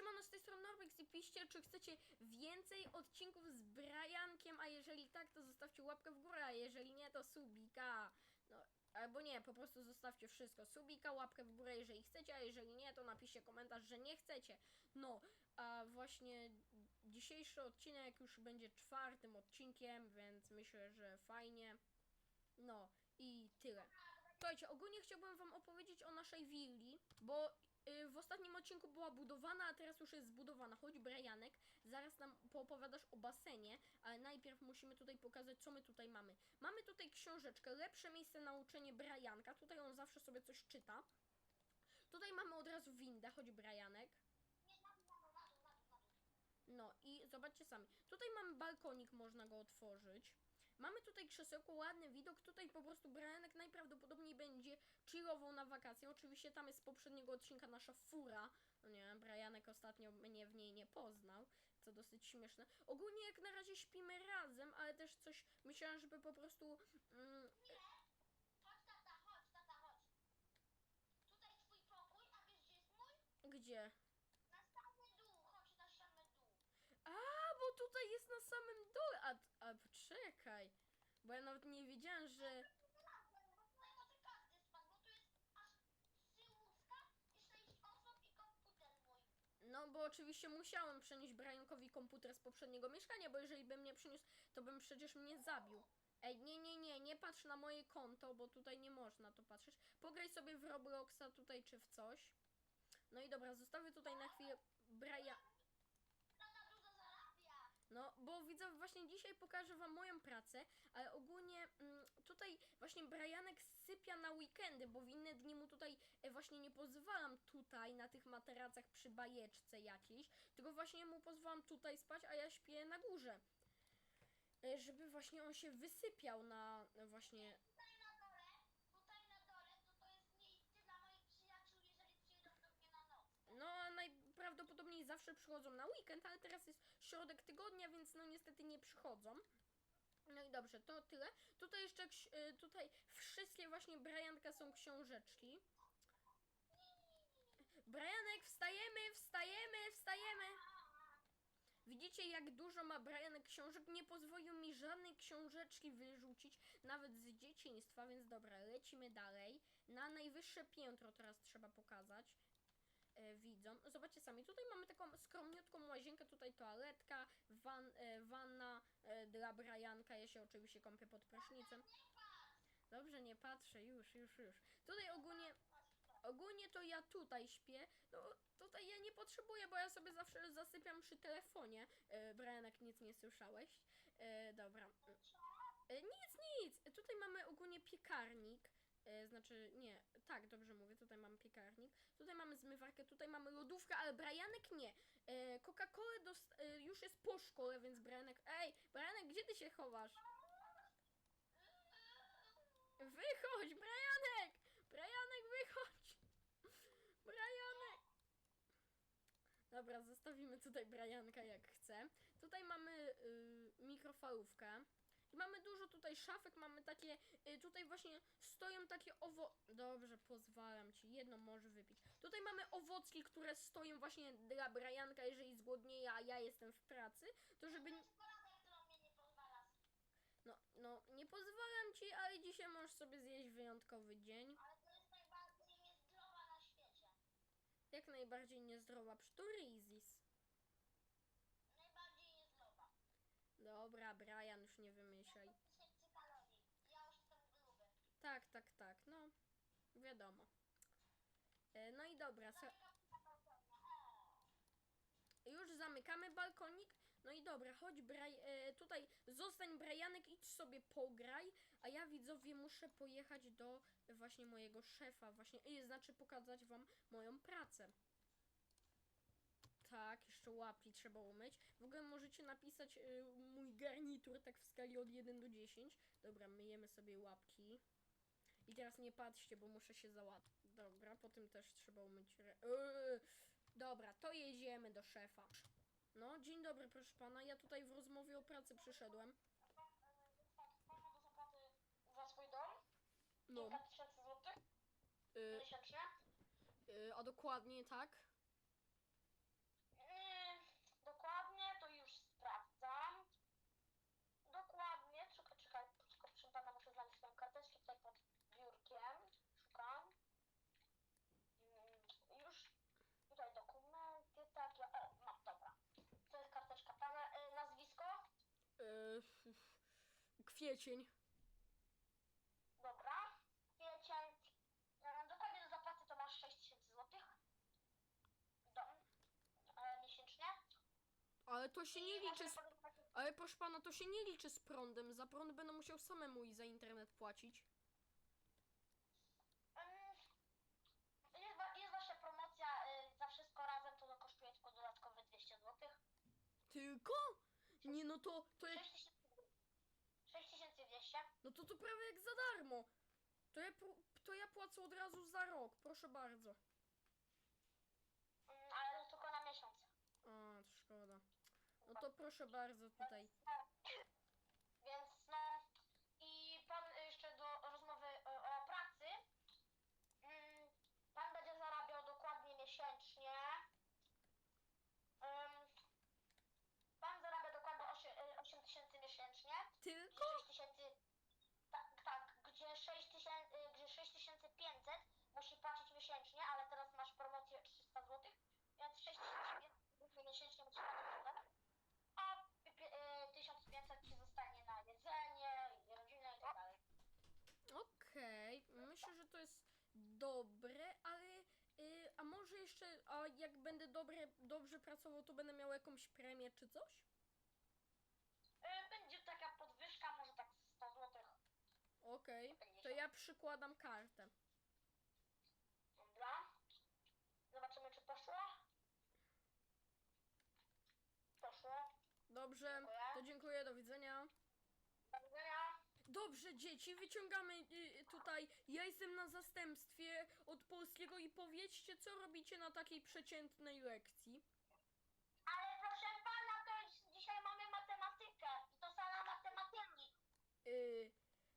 siemano, z tej strony Norbex i piszcie, czy chcecie więcej odcinków z Briankiem, a jeżeli tak, to zostawcie łapkę w górę, a jeżeli nie, to subika. No, albo nie, po prostu zostawcie wszystko. Subika, łapkę w górę, jeżeli chcecie, a jeżeli nie, to napiszcie komentarz, że nie chcecie. No, a właśnie dzisiejszy odcinek już będzie czwartym odcinkiem, więc myślę, że fajnie. No i tyle. Słuchajcie, ogólnie chciałbym wam opowiedzieć o naszej willi, bo w ostatnim odcinku była budowana, a teraz już jest zbudowana. Chodź Brianek, zaraz nam poopowiadasz o basenie, ale najpierw musimy tutaj pokazać, co my tutaj mamy. Mamy tutaj książeczkę, lepsze miejsce na uczenie Brianka, tutaj on zawsze sobie coś czyta. Tutaj mamy od razu windę, chodź Brianek. No i zobaczcie sami. Tutaj mamy balkonik, można go otworzyć. Mamy tutaj krzesełko, ładny widok. Tutaj po prostu Brianek najprawdopodobniej będzie chillował na wakacje. Oczywiście tam jest z poprzedniego odcinka nasza fura. No nie, Brianek ostatnio mnie w niej nie poznał, co dosyć śmieszne. Ogólnie jak na razie śpimy razem, ale też coś myślałam, żeby po prostu... Mm, Nie! Chodź tata, chodź tata, chodź. Tutaj twój pokój, a wiesz gdzie jest mój? gdzie? Na samym dół, chodź na samym dół. A, bo tutaj jest na samym dole. A, a poczekaj. Bo ja nawet nie wiedziałam, że... No, bo oczywiście musiałem przenieść Briankowi komputer z poprzedniego mieszkania, bo jeżeli bym nie przyniósł, to bym przecież mnie zabił. Ej, nie, nie, nie, nie patrz na moje konto, bo tutaj nie można to patrzeć. Pograj sobie w Robloxa tutaj czy w coś. No i dobra, zostawię tutaj na chwilę Brian. Tata dużo zarabia. Widzę, właśnie dzisiaj pokażę Wam moją pracę, ale ogólnie mm, tutaj właśnie Brianek sypia na weekendy, bo w inne dni mu tutaj e, właśnie nie pozwalam tutaj na tych materacach przy bajeczce jakiejś, tylko właśnie mu pozwalam tutaj spać, a ja śpię na górze. E, Żeby właśnie on się wysypiał na właśnie... zawsze przychodzą na weekend, ale teraz jest środek tygodnia, więc no niestety nie przychodzą. No i dobrze, to tyle. Tutaj jeszcze, y, tutaj wszystkie właśnie Brianka są książeczki. Brianek, wstajemy, wstajemy, wstajemy. Widzicie, jak dużo ma Brianek książek? Nie pozwolił mi żadnej książeczki wyrzucić, nawet z dzieciństwa, więc dobra, lecimy dalej. Na najwyższe piętro teraz trzeba pokazać e, widzom. Zobaczcie sami, tutaj mamy taką skromniutką łazienkę, tutaj toaletka, wan, e, wanna e, dla Brianka, ja się oczywiście kąpię pod prysznicem. Dobrze, nie patrzę, już, już, już. Tutaj ogólnie, ogólnie to ja tutaj śpię, no tutaj ja nie potrzebuję, bo ja sobie zawsze zasypiam przy telefonie. E, Brianek, nic nie słyszałeś. E, dobra. E, nic, nic. Tutaj mamy ogólnie piekarnik. E, znaczy, nie, tak, dobrze mówię, tutaj mamy piekarnik. Tutaj mamy zmywarkę, tutaj mamy lodówkę, ale Brianek nie. E, Coca-Colę dost- e, już jest po szkole, więc Brianek... Ej, Brianek, gdzie ty się chowasz? Wychodź, Brianek! Brianek, wychodź! Brianek! Dobra, zostawimy tutaj Brianka jak chce. Tutaj mamy y, mikrofalówkę. I mamy dużo tutaj szafek, mamy takie, y, tutaj właśnie stoją takie owo... Dobrze, pozwalam ci, jedno może wypić. Tutaj mamy owocki, które stoją właśnie dla Brianka, jeżeli zgłodnieje, a ja jestem w pracy, to żeby... To jest czekoladę, którą mnie nie pozwalasz. No, no, nie pozwalam ci, ale dzisiaj możesz sobie zjeść wyjątkowy dzień. Ale to jest najbardziej niezdrowa na świecie. Jak najbardziej niezdrowa pszturizis. Najbardziej niezdrowa. Dobra, Brian, już nie wymyślaj. 1000 kalorii. Ja już jestem gruby. Tak, tak, tak, no. Wiadomo. E, No i dobra, se- Zamykam na balkonie. O. już zamykamy balkonik. No i dobra, chodź Braj, e, tutaj zostań Brianek, idź sobie pograj, a ja widzowie muszę pojechać do właśnie mojego szefa, właśnie, e, znaczy pokazać wam moją pracę. Tak, jeszcze łapki trzeba umyć. W ogóle możecie napisać e, mój garnitur tak w skali od 1 do 10. Dobra, myjemy sobie łapki. I teraz nie patrzcie, bo muszę się załatwić. Dobra, potem też trzeba umyć. Re... Eee, dobra, to jedziemy do szefa. No, dzień dobry, proszę pana. Ja tutaj w rozmowie o pracy przyszedłem. Pan ma do zapłaty za swój dom? No, Kilka tysięcy złotych y, miesięcznie. y, a dokładnie tak. Kwiecień. Dobra. Kwiecień. e, Dokładnie do zapłaty to masz 6000 zł. Dom. E, miesięcznie. Ale to się nie liczy z... Ale proszę pana, to się nie liczy z prądem. Za prąd będę musiał samemu i za internet płacić. Jest, wa- jest właśnie promocja y, za wszystko razem, to kosztuje tylko dodatkowe 200 zł. Tylko? Nie no to, to jak, 6200. no to to prawie jak za darmo. To ja, to ja płacę od razu za rok, proszę bardzo. Mm, ale to tylko na miesiąc. A, to szkoda. No to proszę bardzo tutaj. No, więc no i pan jeszcze do rozmowy y, o pracy. Mm, Pan będzie zarabiał dokładnie miesięcznie. Ym, Pan zarabia dokładnie 8 tysięcy miesięcznie. Tylko? 6 tysięcy, tak, tak, gdzie 6 tysięcy, gdzie 6500 musi płacić miesięcznie, ale teraz masz promocję 300 zł, więc 6500 miesięcznie musi płacić za a pi- y, 1500 ci zostanie na jedzenie, i rodzinę i tak dalej. Okej, myślę, że to jest dobre, ale y, a może jeszcze, a jak będę dobre, dobrze pracował, to będę miał jakąś premię czy coś? Y, Będzie taka podwyżka, może tak 100 zł. Okej, to ja przykładam kartę. Dobra. Zobaczymy, czy poszło. Poszło. Dobrze, to dziękuję, do widzenia. Dobrze, dzieci, wyciągamy y, tutaj. Ja jestem na zastępstwie od polskiego i powiedzcie, co robicie na takiej przeciętnej lekcji. Ale proszę pana, to jest, dzisiaj mamy matematykę. I to sala matematyki. Y,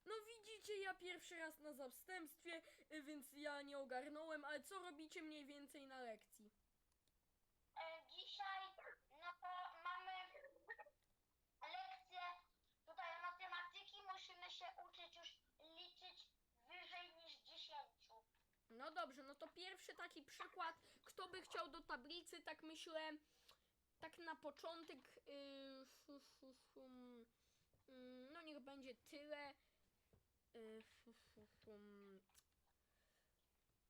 no widzicie, ja pierwszy raz na zastępstwie, y, więc ja nie ogarnąłem, ale co robicie mniej więcej na lekcji? E, dzisiaj, no to mamy lekcję tutaj matematyki. Musimy się uczyć już liczyć wyżej niż 10. No dobrze, no to pierwszy taki przykład. Kto by chciał do tablicy, tak myślę, tak na początek, yy, mm, no niech będzie tyle. Yy, fum.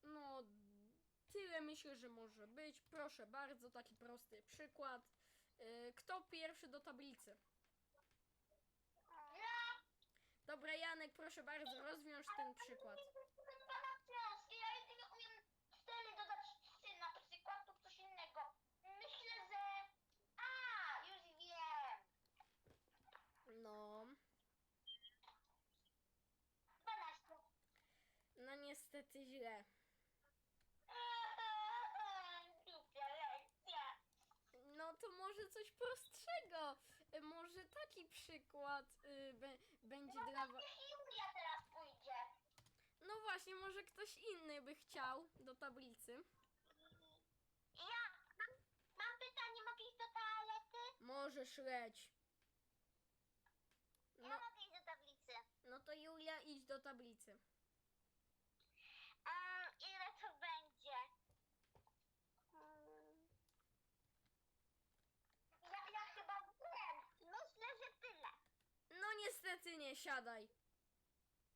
No, tyle myślę, że może być. Proszę bardzo, taki prosty przykład. Yy, kto pierwszy do tablicy? Dobra, Janek, proszę bardzo, rozwiąż ten przykład. pana książki, ja jedynie umiem cztery dodać trzy na przykład lub coś innego. Myślę, że... A, już wiem. No, 12. no niestety źle. Głupia lekcja. No to może coś prostszego. Y, Może taki przykład y, be, będzie No dla to was. niech Julia teraz pójdzie. No właśnie, może ktoś inny by chciał do tablicy. Ja mam, mam pytanie, mogę iść do toalety? Możesz leć. Ja No, mogę iść do tablicy. no to Julia idź do tablicy. Um, ile to będzie? Mm. Ja, ja chyba wiem. Myślę, że tyle. No nie siadaj.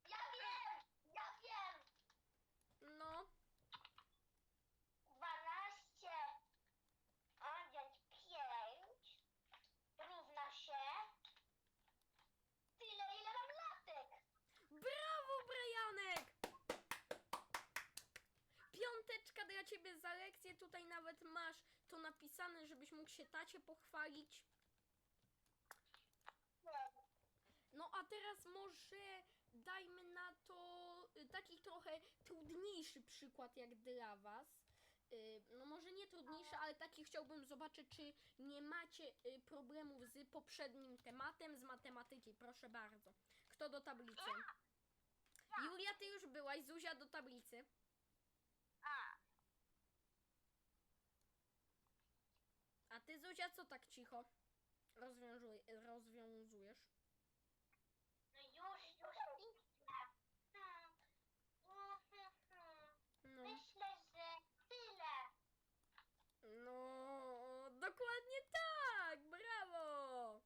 Ja wiem, ja wiem. No, 12 odjąć 5 równa się tyle, ile mam latek. brawo, Brajanek! Piąteczka dla ciebie za lekcję. Tutaj nawet masz to napisane, żebyś mógł się tacie pochwalić. No a teraz może dajmy na to y, taki trochę trudniejszy przykład jak dla was. Y, No może nie trudniejszy, ale taki chciałbym zobaczyć, czy nie macie y, problemów z poprzednim tematem, z matematyki. Proszę bardzo. Kto do tablicy? Julia, ty już byłaś, Zuzia do tablicy. A, A ty, Zuzia, co tak cicho rozwiązuj, rozwiązujesz? no już, już piszę. Hmm. Mm, hmm, hmm. No. Myślę, że tyle. No, dokładnie tak! Brawo!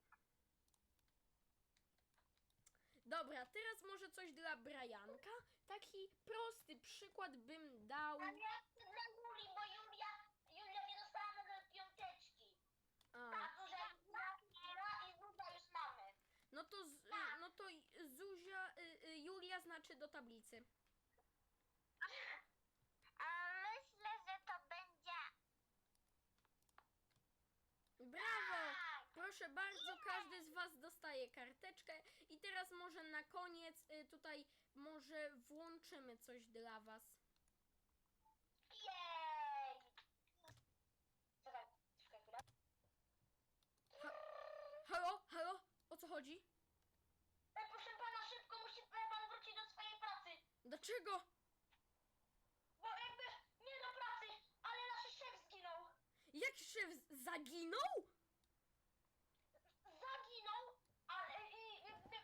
Dobra, teraz może coś dla Brianka. Taki prosty przykład bym dał. A ja chcę dla Julii, bo Julia, Julia nie dostała nawet piąteczki. A, Tak, duża Julia, i Zuza już mamy. no to, z, no to Zuzia, y, y, Julia znaczy do tablicy. A myślę, że to będzie... Brawo! Proszę bardzo, każdy z Was dostaje karteczkę i teraz może na koniec y, tutaj może włączymy coś dla Was. Jej! Czekaj, czekaj chwilę. Halo, halo, o co chodzi? Ej, proszę pana, szybko musi pan wrócić do swojej pracy. Dlaczego? Bo jakby nie do pracy, ale nasz szef zginął. Jak szef z-? Zaginął, ale i, jakby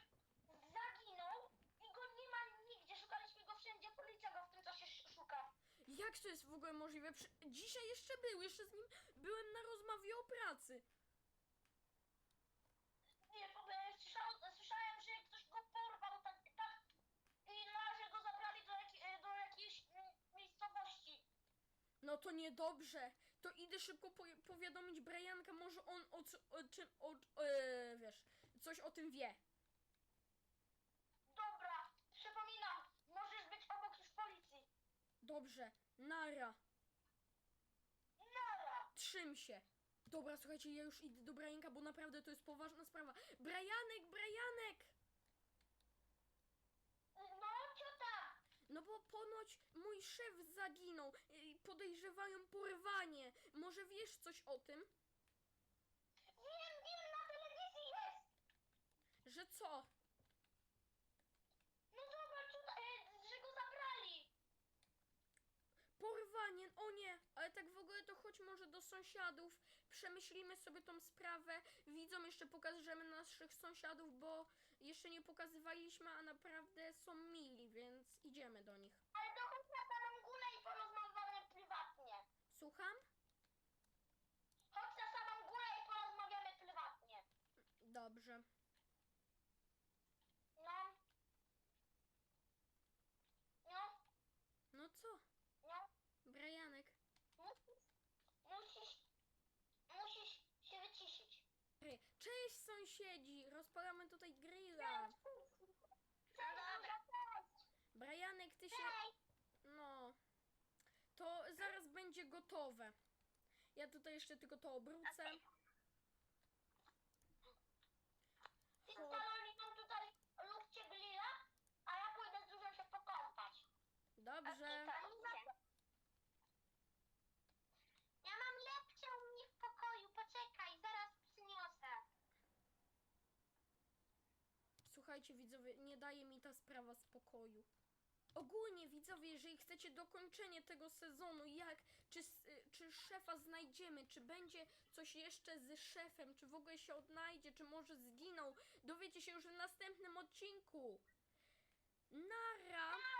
zaginął i go nie ma nigdzie. Szukaliśmy go wszędzie, policja go w tym czasie sz- szuka. Jak to jest w ogóle możliwe? Przy- Dzisiaj jeszcze był, jeszcze z nim byłem na rozmowie o pracy. Nie, bo e, słyszałem, słyszałem, że ktoś go porwał tak, tak i na że go zabrali do, jak, do jakiejś mm, miejscowości. No to niedobrze. To idę szybko po powiadomić Brianka, może on o, o czym, o, e, wiesz, coś o tym wie. Dobra, przypominam, możesz być obok już policji. Dobrze, nara, Nara! trzym się. Dobra, słuchajcie, ja już idę do Brianka, bo naprawdę to jest poważna sprawa. Brianek, Brianek! No, ciota! No bo ponoć mój szef zaginął. i Podejrzewają porwanie. Może wiesz coś o tym? Wiem, wiem, na telewizji jest! Że co? No dobra, ciota, e, że go zabrali. Porwanie, o nie, ale tak w ogóle to chodź może do sąsiadów, przemyślimy sobie tą sprawę, widzom jeszcze pokażemy naszych sąsiadów, bo jeszcze nie pokazywaliśmy, a naprawdę są mili, więc idziemy do nich. Ale to chodź na samą górę i porozmawiamy prywatnie. Słucham? Chodź na samą górę i porozmawiamy prywatnie. Dobrze. No. No, No co? no. Brianek. Musisz, musisz, musisz się wyciszyć. Ry- Cześć sąsiedzi, rozpalamy tutaj grilla. Dobra. Brianek, ty się... No. To zaraz będzie gotowe. Ja tutaj jeszcze tylko to obrócę. Ty z Karoliną tutaj lubcie grilla, a ja pójdę z dużą się pokąpać. Dobrze. Ja mam lepsze u mnie w pokoju, poczekaj, zaraz przyniosę. Słuchajcie, widzowie, nie daje mi ta sprawa spokoju. Ogólnie, widzowie, jeżeli chcecie dokończenie tego sezonu, jak, czy, y, czy szefa znajdziemy, czy będzie coś jeszcze z szefem, czy w ogóle się odnajdzie, czy może zginął, dowiecie się już w następnym odcinku. Nara!